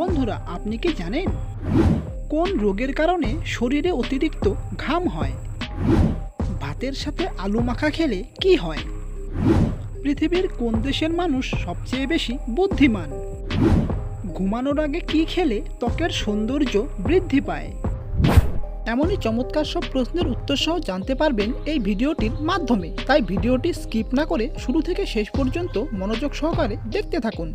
বন্ধুরা, আপনি কি জানেন কোন রোগের কারণে শরীরে অতিরিক্ত ঘাম হয়? ভাতের সাথে আলু মাখা খেলে কি হয়? পৃথিবীর কোন দেশের মানুষ সবচেয়ে বেশি বুদ্ধিমান? ঘুমানোর আগে কি খেলে ত্বকের সৌন্দর্য বৃদ্ধি পায়? এমনই চমৎকার সব প্রশ্নের উত্তর সহ জানতে পারবেন এই ভিডিওটির মাধ্যমে। তাই ভিডিওটি স্কিপ না করে শুরু থেকে শেষ পর্যন্ত মনোযোগ সহকারে দেখতে থাকুন।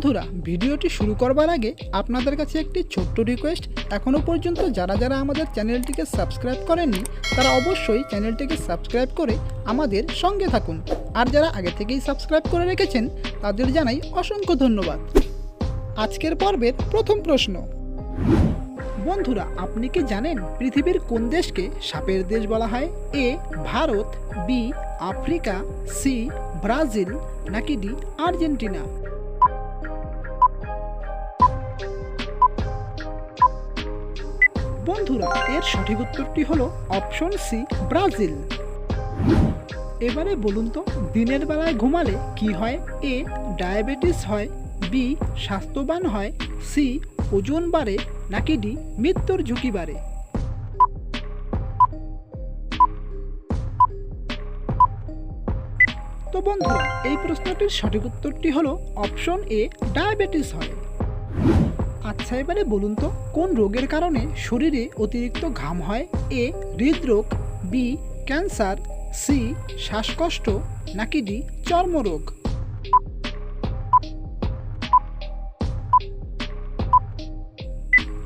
বন্ধুরা, ভিডিওটি শুরু করবার আগে আপনাদের কাছে একটি ছোট্ট রিকোয়েস্ট এখনও পর্যন্ত যারা যারা আমাদের চ্যানেলটিকে সাবস্ক্রাইব করেননি, তারা অবশ্যই চ্যানেলটিকে সাবস্ক্রাইব করে আমাদের সঙ্গে থাকুন। আর যারা আগে থেকেই সাবস্ক্রাইব করে রেখেছেন, তাদের জানাই অসংখ্য ধন্যবাদ। আজকের পর্বের প্রথম প্রশ্ন। বন্ধুরা, আপনি কি জানেন পৃথিবীর কোন দেশকে সাপের দেশ বলা হয়? A, Bharat, B, Africa, C, Brazil, নাকি ডি, আর্জেন্টিনা? বন্ধুরা, এর সঠিক উত্তরটি হলো অপশন সি, ব্রাজিল। এবারে বলুন তো, দিনের বেলায় ঘুমালে কি হয়? এ, ডায়াবেটিস হয়, বি, স্বাস্থ্যবান হয়, সি, ওজন বাড়ে, নাকি ডি, মৃত্যুর ঝুঁকি বাড়ে। তো বন্ধুরা, এই প্রশ্নটির সঠিক উত্তরটি হলো অপশন এ, ডায়াবেটিস হয়। আচ্ছা এবারে বলুন তো, কোন রোগের কারণে শরীরে অতিরিক্ত ঘাম হয়? এ, হৃদরোগ, বি, ক্যান্সার, সি, শ্বাসকষ্ট, নাকি ডি, চর্মরোগ?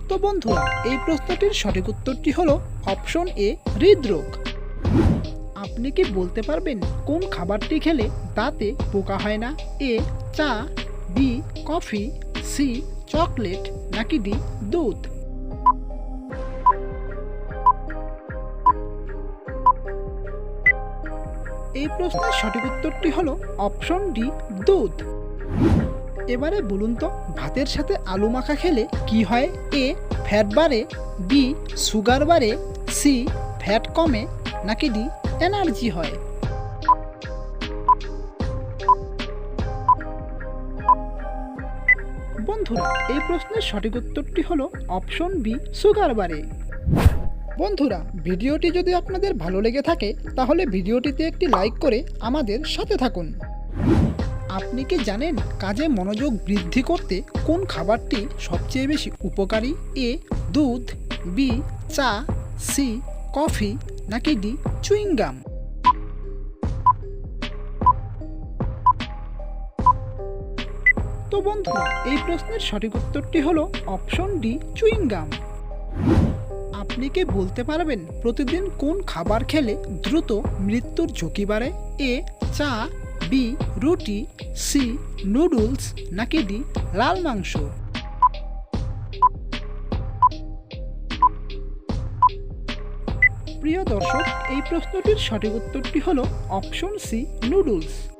তো বন্ধুরা, এই প্রশ্নটির সঠিক উত্তরটি হলো অপশন এ, হৃদরোগ। আপনি কি বলতে পারবেন কোন খাবারটি খেলে দাঁতে পোকা হয় না? এ, চা, বি, কফি, সি চকলেট নাকি ডি দুধ? এই প্রশ্নের সঠিক উত্তরটি হলো অপশন ডি, দুধ। এবারে বলুন তো, ভাতের সাথে আলু মাখা খেলে কি হয়? এ ফ্যাট বাড়ে, বি সুগার বাড়ে, সি ফ্যাট কমে, নাকি ডি এনার্জি হয়? বন্ধুরা, এই প্রশ্নের সঠিক উত্তরটি হলো অপশন বি, সুগার বারে বন্ধুরা, ভিডিওটি যদি আপনাদের ভালো লেগে থাকে, তাহলে ভিডিওটিতে একটি লাইক করে আমাদের সাথে থাকুন। আপনি কি জানেন কাজে মনোযোগ বৃদ্ধি করতে কোন খাবারটি সবচেয়ে বেশি উপকারী? এ, দুধ, বি, চা, সি, কফি, নাকি ডি, চুইংগাম? তো বন্ধুরা এই প্রশ্নের সঠিক উত্তরটি হলো অপশন ডি, চুইংগাম। আপনি কি বলতে পারবেন প্রতিদিন কোন খাবার খেলে দ্রুত মৃত্যুর ঝুঁকি বাড়ে? এ, চা, বি, রুটি, সি, নুডলস, নাকি ডি, লাল মাংস? প্রিয় দর্শক, এই প্রশ্নটির সঠিক উত্তরটি হলো অপশন সি, নুডলস।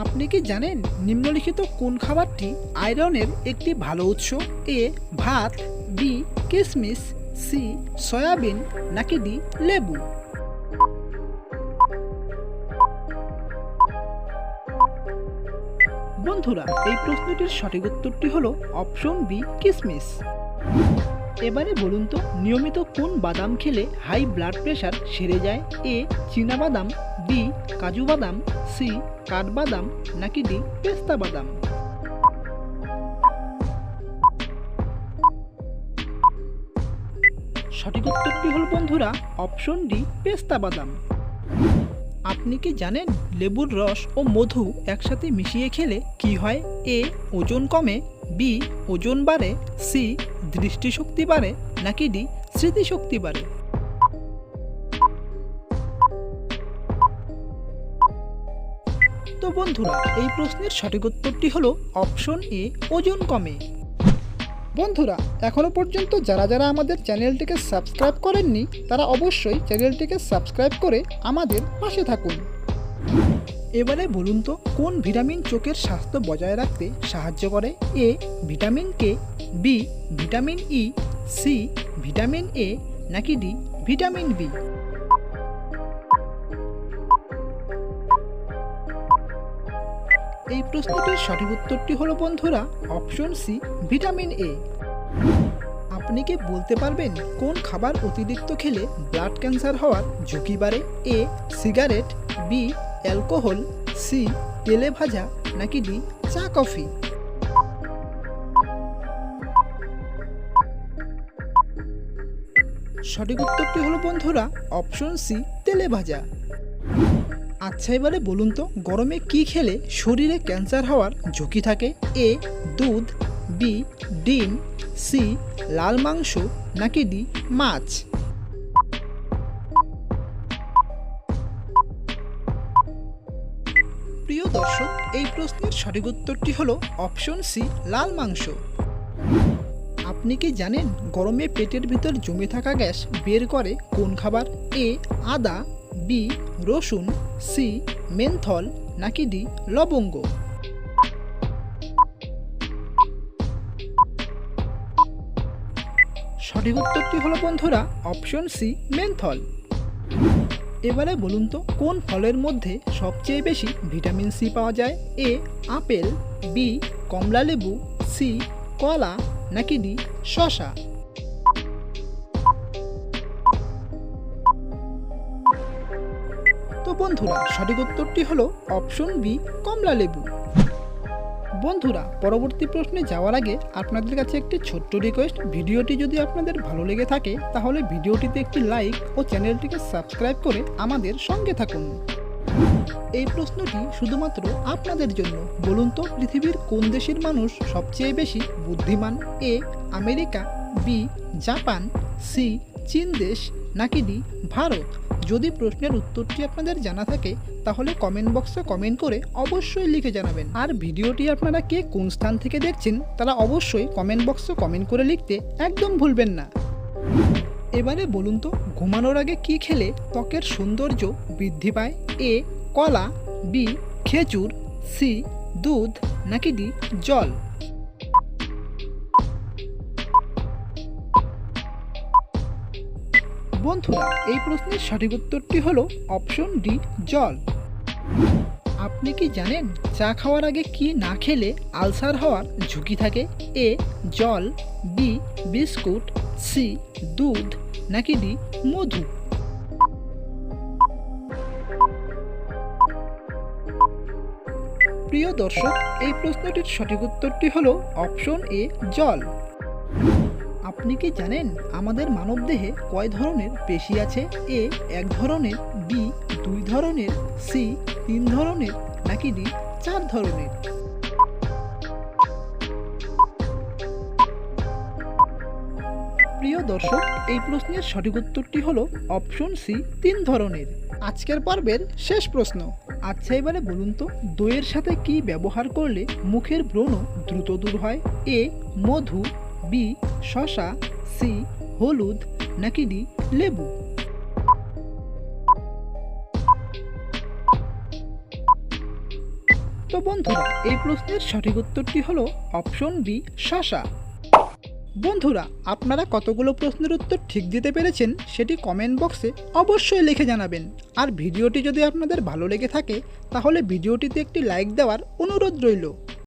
আপনি কি জানেন নিম্নলিখিত কোন খাবারটি আয়রনের একটি ভালো উৎস? এ, ভাত, বি কিশমিশ সি, সয়াবিন, নাকি ডি, লেবু? বন্ধুরা, এই প্রশ্নটির সঠিক উত্তরটি হলো অপশন বি কিশমিশ এবারে বলুন তো, নিয়মিত কোন বাদাম খেলে হাই ব্লাড প্রেশার সেরে যায়? এ বাদাম বি কাজু বাদাম সি, কাঠবাদাম, নাকি ডি, পেস্তা বাদাম? সঠিক উত্তরটি হল বন্ধুরা, অপশন ডি, পেস্তা বাদাম। আপনি কি জানেন লেবুর রস ও মধু একসাথে মিশিয়ে খেলে কি হয়? এ, ওজন কমে, বি, ওজন বাড়ে, সি দৃষ্টিশক্তি বাড়ে নাকি ডি স্মৃতিশক্তি বাড়ে? তো বন্ধুরা, এই প্রশ্নের সঠিক উত্তরটি হলো অপশন এ, ওজন কমে। বন্ধুরা, এখনও পর্যন্ত যারা যারা আমাদের চ্যানেলটিকে সাবস্ক্রাইব করেননি, তারা অবশ্যই চ্যানেলটিকে সাবস্ক্রাইব করে আমাদের পাশে থাকুন। এবারে বলুন তো, কোন ভিটামিন চোখের স্বাস্থ্য বজায় রাখতে সাহায্য করে? A, vitamin K, B, vitamin E, C, vitamin A, নাকি ডি, ভিটামিন বি? এই প্রশ্নটির সঠিক উত্তরটি হলো, বন্ধুরা, অপশন সি, ভিটামিন এ। আপনি কি বলতে পারবেন কোন খাবার অতিরিক্ত খেলে ব্লাড ক্যান্সার হওয়ার ঝুঁকি বাড়ে? A, cigarette, B alcohol, C, তেলে ভাজা নাকি ডি, চা, কফি? সঠিক উত্তরটি হলো বন্ধুরা, অপশন সি, তেলে ভাজা। আচ্ছা এবারে বলুন তো, গরমে কি খেলে শরীরে ক্যান্সার হওয়ার ঝুঁকি থাকে? এ, দুধ, বি, ডিম, সি, লাল মাংস নাকি ডি, মাছ? এই প্রশ্নের সঠিক উত্তরটি হলো অপশন সি, লাল মাংস। আপনি কি জানেন গরমে পেটের ভিতর জমে থাকা গ্যাস বের করে কোন খাবার? এ, আদা, বি, রসুন, সি, মেনথল, নাকি ডি, লবঙ্গ? সঠিক উত্তরটি হলো বন্ধুরা, অপশন সি, মেনথল। এবারে বলুন তো, কোন ফলের মধ্যে সবচেয়ে বেশি ভিটামিন সি পাওয়া যায়? এ, আপেল, বি, কমলা লেবু, সি, কলা, নাকি ডি শশা তো বন্ধুরা, সঠিক উত্তরটি হলো অপশন বি, কমলা লেবু। বন্ধুরা, পরবর্তী প্রশ্নে যাওয়ার আগে আপনাদের কাছে একটি ছোট্ট রিকোয়েস্ট ভিডিওটি যদি আপনাদের ভালো লেগে থাকে, তাহলে ভিডিওটিতে একটি লাইক ও চ্যানেলটিকে সাবস্ক্রাইব করে আমাদের সঙ্গে থাকুন। এই প্রশ্নটি শুধুমাত্র আপনাদের জন্য। বলুন তো, পৃথিবীর কোন দেশের মানুষ সবচেয়ে বেশি বুদ্ধিমান? A, America, B, Japan, C, চীন দেশ, নাকি ডি, ভারত? যদি প্রশ্নের উত্তরটি আপনাদের জানা থাকে তাহলে কমেন্ট বক্সে কমেন্ট করে অবশ্যই লিখে জানাবেন। আর ভিডিওটি আপনারা কে কোন স্থান থেকে দেখছেন, তারা অবশ্যই কমেন্ট বক্সে কমেন্ট করে লিখতে একদম ভুলবেন না। এবারে বলুন তো, ঘুমানোর আগে কি খেলে ত্বকের সৌন্দর্য বৃদ্ধি পায়? এ, কলা, বি, খেজুর, সি, দুধ, নাকি ডি, জল? বন্ধুরা, এই প্রশ্নের সঠিক উত্তরটি হলো অপশন ডি, জল। আপনি কি জানেন চা খাওয়ার আগে কি না খেলে আলসার হওয়ার ঝুঁকি থাকে? এ, জল, বি, বিস্কুট, সি, দুধ, নাকি ডি, মধু? প্রিয় দর্শক, এই প্রশ্নটির সঠিক উত্তরটি হলো অপশন এ, জল। আপনি কি জানেন আমাদের মানবদেহে কয় ধরনের পেশি আছে? এ, এক ধরনের, বি, দুই ধরনের, সি, তিন ধরনের, নাকি ডি, চার ধরনের? প্রিয় দর্শক, এই প্রশ্নের সঠিক উত্তরটি হলো অপশন সি, তিন ধরনের। আজকের পর্বের শেষ প্রশ্ন। আচ্ছা এবারে বলুন তো, দইয়ের সাথে কি ব্যবহার করলে মুখের ব্রণ দ্রুত দূর হয়? এ, মধু বি শশা সি, হলুদ, নাকি ডি, লেবু? তো বন্ধুরা, এই প্রশ্নের সঠিক উত্তরটি হলো অপশন বি শশা বন্ধুরা, আপনারা কতগুলো প্রশ্নের উত্তর ঠিক দিতে পেরেছেন সেটি কমেন্ট বক্সে অবশ্যই লিখে জানাবেন। আর ভিডিওটি যদি আপনাদের ভালো লেগে থাকে, তাহলে ভিডিওটিতে একটি লাইক দেওয়ার অনুরোধ রইল।